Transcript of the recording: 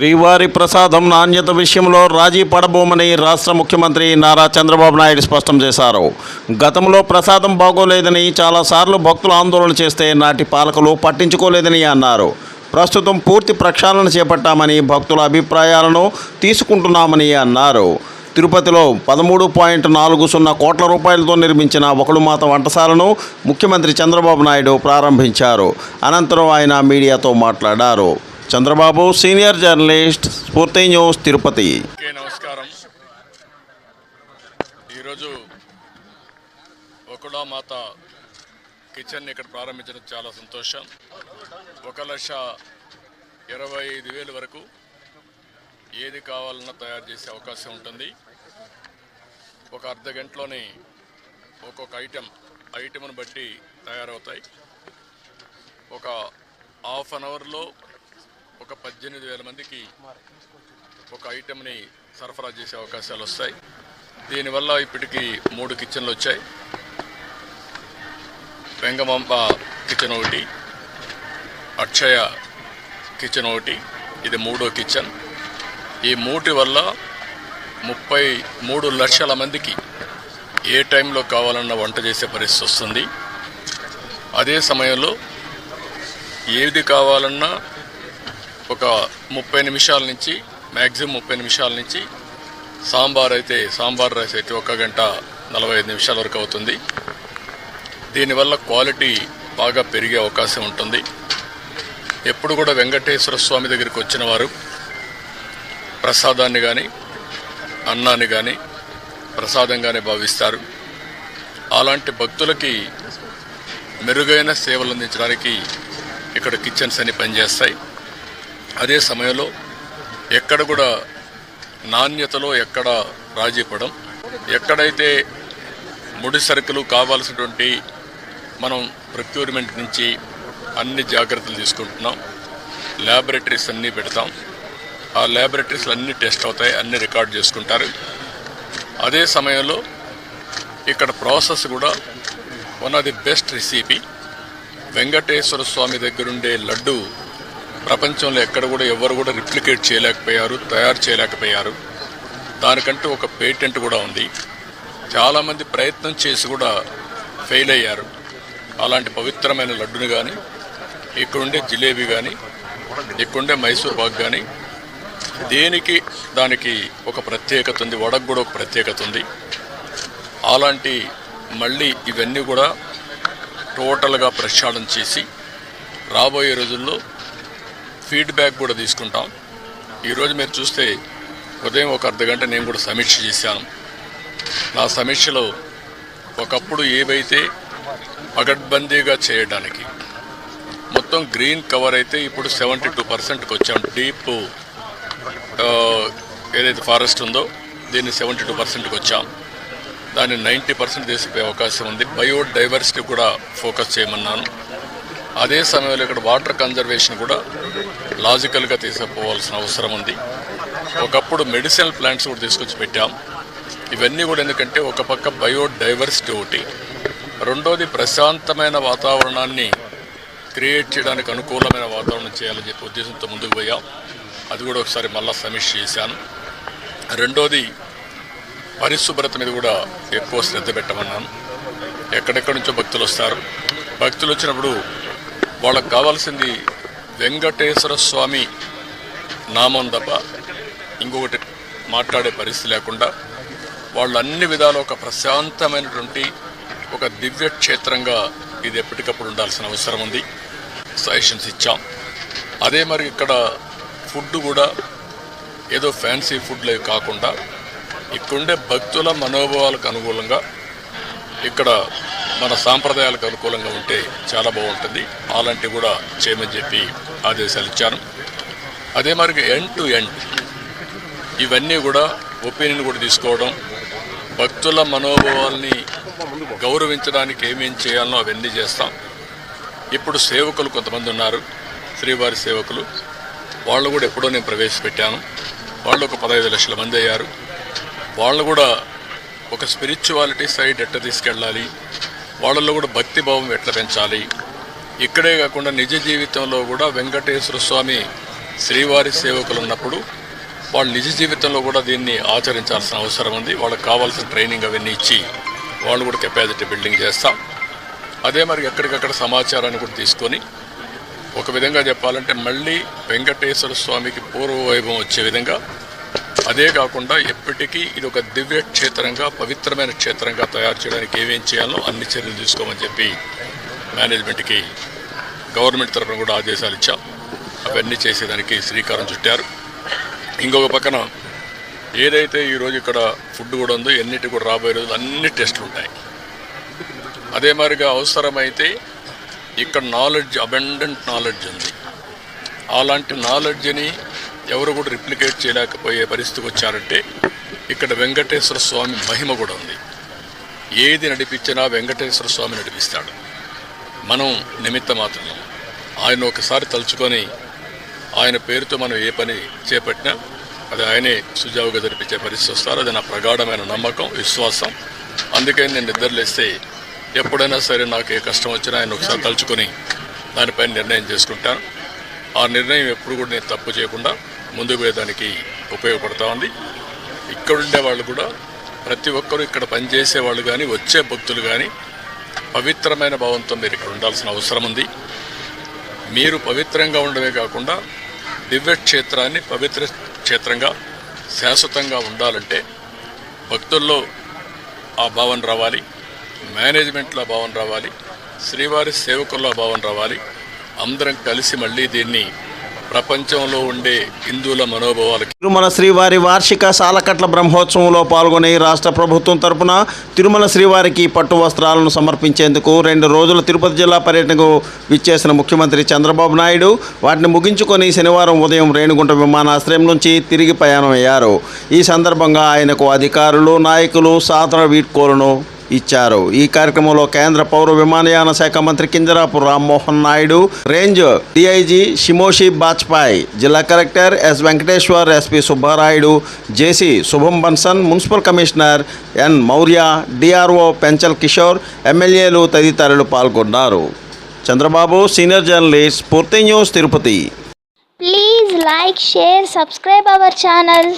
శ్రీవారి ప్రసాదం నాణ్యత విషయంలో రాజీ పడబోమని రాష్ట్ర ముఖ్యమంత్రి నారా చంద్రబాబు నాయుడు స్పష్టం చేశారు. గతంలో ప్రసాదం బాగోలేదని చాలాసార్లు భక్తులు ఆందోళన చేస్తే నాటి పాలకులు పట్టించుకోలేదని అన్నారు. ప్రస్తుతం పూర్తి ప్రక్షాళన చేపట్టామని భక్తుల అభిప్రాయాలను తీసుకుంటున్నామని అన్నారు. తిరుపతిలో పదమూడు పాయింట్ నాలుగు సున్నా కోట్ల రూపాయలతో నిర్మించిన ఒకడుమాత వంటశాలను ముఖ్యమంత్రి చంద్రబాబు నాయుడు ప్రారంభించారు. అనంతరం ఆయన మీడియాతో మాట్లాడారు. Chandrababu senior journalist Spoorthi news Tirupati. నమస్కారం. ఈరోజు ఒకడా మాత కిచెన్ ఇక్కడ ప్రారంభించడం చాలా సంతోషం. ఒక లక్ష ఇరవై ఐదు వేలు వరకు ఏది కావాలన్నా తయారు చేసే అవకాశం ఉంటుంది. ఒక అర్ధ గంటలోనే ఒక్కొక్క ఐటెం ఐటెంను బట్టి తయారవుతాయి. ఒక హాఫ్ అన్ అవర్లో ఒక పద్దెనిమిది వేల మందికి ఒక ఐటెంని సరఫరా చేసే అవకాశాలు వస్తాయి. దీనివల్ల ఇప్పటికి మూడు కిచెన్లు వచ్చాయి. వెంగమాంబ కిచెన్ ఒకటి అక్షయ కిచెన్ ఒకటి ఇది మూడో కిచెన్. ఈ మూటి వల్ల ముప్పై మూడు లక్షల మందికి ఏ టైంలో కావాలన్నా వంట చేసే పరిస్థితి వస్తుంది. అదే సమయంలో ఏది కావాలన్నా ఒక ముప్పై నిమిషాల నుంచి మ్యాక్సిమం ముప్పై నిమిషాల నుంచి సాంబార్ అయితే సాంబార్ రైస్ అయితే ఒక గంట నలభై ఐదు నిమిషాల వరకు అవుతుంది. దీనివల్ల క్వాలిటీ బాగా పెరిగే అవకాశం ఉంటుంది. ఎప్పుడు కూడా వెంకటేశ్వర స్వామి దగ్గరికి వచ్చిన వారు ప్రసాదాన్ని కానీ అన్నాన్ని కానీ ప్రసాదంగానే భావిస్తారు. అలాంటి భక్తులకి మెరుగైన సేవలు అందించడానికి ఇక్కడ కిచెన్స్ అన్ని పనిచేస్తాయి. అదే సమయంలో ఎక్కడ కూడా నాణ్యతలో ఎక్కడ రాజీ పడం ఎక్కడైతే ముడి సరుకులు కావాల్సినటువంటి మనం ప్రొక్యూర్మెంట్ నుంచి అన్ని జాగ్రత్తలు తీసుకుంటున్నాం ల్యాబొరేటరీస్ అన్నీ పెడతాం. ఆ ల్యాబొరేటరీస్లు అన్నీ టెస్ట్ అవుతాయి అన్ని రికార్డ్ చేసుకుంటారు. అదే సమయంలో ఇక్కడ ప్రాసెస్ కూడా one of the best recipe Venkateswara Swamy దగ్గరుండే లడ్డు ప్రపంచంలో ఎక్కడ కూడా ఎవరు కూడా రిప్లికేట్ చేయలేకపోయారు తయారు చేయలేకపోయారు. దానికంటూ ఒక పేటెంట్ కూడా ఉంది. చాలామంది ప్రయత్నం చేసి కూడా ఫెయిల్ అయ్యారు. అలాంటి పవిత్రమైన లడ్డుని కానీ ఇక్కడుండే జిలేబీ కానీ ఇక్కడుండే మైసూర్ పాక్ కానీ దేనికి దానికి ఒక ప్రత్యేకత ఉంది వడకు కూడా ఒక ప్రత్యేకత ఉంది. అలాంటి మళ్ళీ ఇవన్నీ కూడా టోటల్గా ప్రక్షాళన చేసి రాబోయే రోజుల్లో ఫీడ్బ్యాక్ కూడా తీసుకుంటాం. ఈరోజు మీరు చూస్తే ఉదయం ఒక అర్ధ గంట నేను కూడా సమీక్ష చేశాను. నా సమీక్షలో ఒకప్పుడు ఏవైతే పగడ్బందీగా చేయడానికి మొత్తం గ్రీన్ కవర్ అయితే ఇప్పుడు సెవెంటీ టూ పర్సెంట్కి వచ్చాం. డీప్ ఏదైతే ఫారెస్ట్ ఉందో దీన్ని సెవెంటీ టూ పర్సెంట్కి వచ్చాం. దాన్ని నైంటీ పర్సెంట్ తీసుకుపోయే అవకాశం ఉంది. బయోడైవర్సిటీ కూడా ఫోకస్ చేయమన్నాను. అదే సమయంలో ఇక్కడ వాటర్ కన్జర్వేషన్ కూడా లాజికల్గా తీసుకుపోవాల్సిన అవసరం ఉంది. ఒకప్పుడు మెడిసినల్ ప్లాంట్స్ కూడా తీసుకొచ్చి పెట్టాం. ఇవన్నీ కూడా ఎందుకంటే ఒక పక్క బయోడైవర్సిటీ ఒకటి. రెండోది ప్రశాంతమైన వాతావరణాన్ని క్రియేట్ చేయడానికి అనుకూలమైన వాతావరణం చేయాలని చెప్పి ఉద్దేశంతో ముందుకు పోయాం. అది కూడా ఒకసారి మళ్ళా సమీక్ష చేశాను. రెండోది పరిశుభ్రత మీద కూడా ఎక్కువ శ్రద్ధ పెట్టమన్నాను. ఎక్కడెక్కడి నుంచో భక్తులు వస్తారు. భక్తులు వచ్చినప్పుడు వాళ్ళకి కావాల్సింది వెంకటేశ్వర స్వామి నామం తప్ప ఇంకొకటి మాట్లాడే పరిస్థితి లేకుండా వాళ్ళు అన్ని విధాలు ఒక ప్రశాంతమైనటువంటి ఒక దివ్య క్షేత్రంగా ఇది ఎప్పటికప్పుడు ఉండాల్సిన అవసరం ఉంది. సజెషన్స్ ఇచ్చాం. అదే మరి ఇక్కడ ఫుడ్ కూడా ఏదో ఫ్యాన్సీ ఫుడ్లే కాకుండా ఇక్కడుండే భక్తుల మనోభావాలకు అనుకూలంగా ఇక్కడ మన సాంప్రదాయాలకు అనుకూలంగా ఉంటే చాలా బాగుంటుంది. అలాంటివి కూడా చేయమని చెప్పి ఆదేశాలు ఇచ్చాను. అదే మరి ఎండ్ టు ఎండ్ ఇవన్నీ కూడా ఒపీనియన్ కూడా తీసుకోవడం భక్తుల మనోభావాల్ని గౌరవించడానికి ఏమేం చేయాలనో అవన్నీ చేస్తాం. ఇప్పుడు సేవకులు కొంతమంది ఉన్నారు శ్రీవారి సేవకులు. వాళ్ళు కూడా ఎప్పుడో నేను ప్రవేశపెట్టాను. వాళ్ళు ఒక పదహైదు లక్షల మంది అయ్యారు. వాళ్ళు కూడా ఒక స్పిరిచువాలిటీ సైడ్ ఎట్లా తీసుకెళ్ళాలి వాళ్ళల్లో కూడా భక్తి భావం ఎట్లా పెంచాలి? ఇక్కడే కాకుండా నిజ జీవితంలో కూడా వెంకటేశ్వర స్వామి శ్రీవారి సేవకులు ఉన్నప్పుడు వాళ్ళు నిజ జీవితంలో కూడా దీన్ని ఆచరించాల్సిన అవసరం ఉంది. వాళ్ళకి కావాల్సిన ట్రైనింగ్ అవన్నీ ఇచ్చి వాళ్ళు కూడా కెపాసిటీ బిల్డింగ్ చేస్తాం. అదే మరి ఎక్కడికక్కడ సమాచారాన్ని కూడా తీసుకొని ఒక విధంగా చెప్పాలంటే మళ్ళీ వెంకటేశ్వర స్వామికి పూర్వ వైభవం వచ్చే విధంగా అదే కాకుండా ఎప్పటికీ ఇది ఒక దివ్య క్షేత్రంగా పవిత్రమైన క్షేత్రంగా తయారు చేయడానికి ఏమేం చేయాలో అన్ని చర్యలు తీసుకోమని చెప్పి మేనేజ్మెంట్కి గవర్నమెంట్ తరఫున కూడా ఆదేశాలు ఇచ్చాం. అవన్నీ చేసేదానికి శ్రీకారం చుట్టారు. ఇంకొక పక్కన ఏదైతే ఈరోజు ఇక్కడ ఫుడ్ కూడా ఉందో ఎన్నిటి కూడా రాబోయే రోజులు అన్ని టెస్టులు ఉంటాయి. అదే మాదిరిగా అవసరమైతే ఇక్కడ నాలెడ్జ్ అబెండెంట్ నాలెడ్జ్ ఉంది. అలాంటి నాలెడ్జ్ని ఎవరు కూడా రిప్లికేట్ చేయలేకపోయే పరిస్థితికి వచ్చారంటే ఇక్కడ వెంకటేశ్వర స్వామి మహిమ కూడా ఉంది. ఏది నడిపించినా వెంకటేశ్వర స్వామి నడిపిస్తాడు. మనం నిమిత్త మాత్రమే. ఆయన ఒకసారి తలుచుకొని ఆయన పేరుతో మనం ఏ పని చేపట్టినా అది ఆయనే సుజావుగా జరిపించే పరిస్థితి వస్తారు. అది నా ప్రగాఢమైన నమ్మకం విశ్వాసం. అందుకే నేను నిద్రలేస్తే ఎప్పుడైనా సరే నాకు ఏ కష్టం వచ్చినా ఆయన ఒకసారి తలుచుకొని దానిపైన నిర్ణయం చేసుకుంటాను. ఆ నిర్ణయం ఎప్పుడు కూడా నేను తప్పు చేయకుండా ముందుకు పోయేదానికి ఉపయోగపడతా ఉంది. ఇక్కడుండే వాళ్ళు కూడా ప్రతి ఒక్కరూ ఇక్కడ పనిచేసే వాళ్ళు కానీ వచ్చే భక్తులు కానీ పవిత్రమైన భావంతో మీరు ఇక్కడ ఉండాల్సిన అవసరం ఉంది. మీరు పవిత్రంగా ఉండమే కాకుండా దివ్య క్షేత్రాన్ని పవిత్ర క్షేత్రంగా శాశ్వతంగా ఉండాలంటే భక్తుల్లో ఆ భావన రావాలి మేనేజ్మెంట్లో భావన రావాలి శ్రీవారి సేవకుల్లో భావన రావాలి. అందరం కలిసి మళ్ళీ దీన్ని ప్రపంచంలో ఉండే హిందువుల మనోభావాలకి తిరుమల శ్రీవారి వార్షిక సాలకట్ల బ్రహ్మోత్సవంలో పాల్గొని రాష్ట్ర ప్రభుత్వం తరపున తిరుమల శ్రీవారికి పట్టు వస్త్రాలను సమర్పించేందుకు రెండు రోజుల తిరుపతి జిల్లా పర్యటనకు విచ్చేసిన ముఖ్యమంత్రి చంద్రబాబు నాయుడు వాటిని ముగించుకొని శనివారం ఉదయం రేణుగుంట విమానాశ్రయం నుంచి తిరిగి ప్రయాణం అయ్యారు ఈ సందర్భంగా ఆయనకు అధికారులు నాయకులు సాధారణ వీడ్కోలను ఇచ్చారు. ఈ కార్యక్రమంలో కేంద్ర పౌర విమానయాన శాఖ మంత్రి కింజరాపు రామ్మోహన్ నాయుడు రేంజ్ డిఐజీ షిమోషి బాజ్పాయ్ జిల్లా collector S Venkateshwar SP Subbarayudu JC Shubham Bansal municipal commissioner N Maurya DRO Penchal Kishore ఎమ్మెల్యేలు తదితరులు పాల్గొన్నారు. చంద్రబాబు సీనియర్ జర్నలిస్ట్ పూర్తి news Tirupati. Please like share subscribe our channel.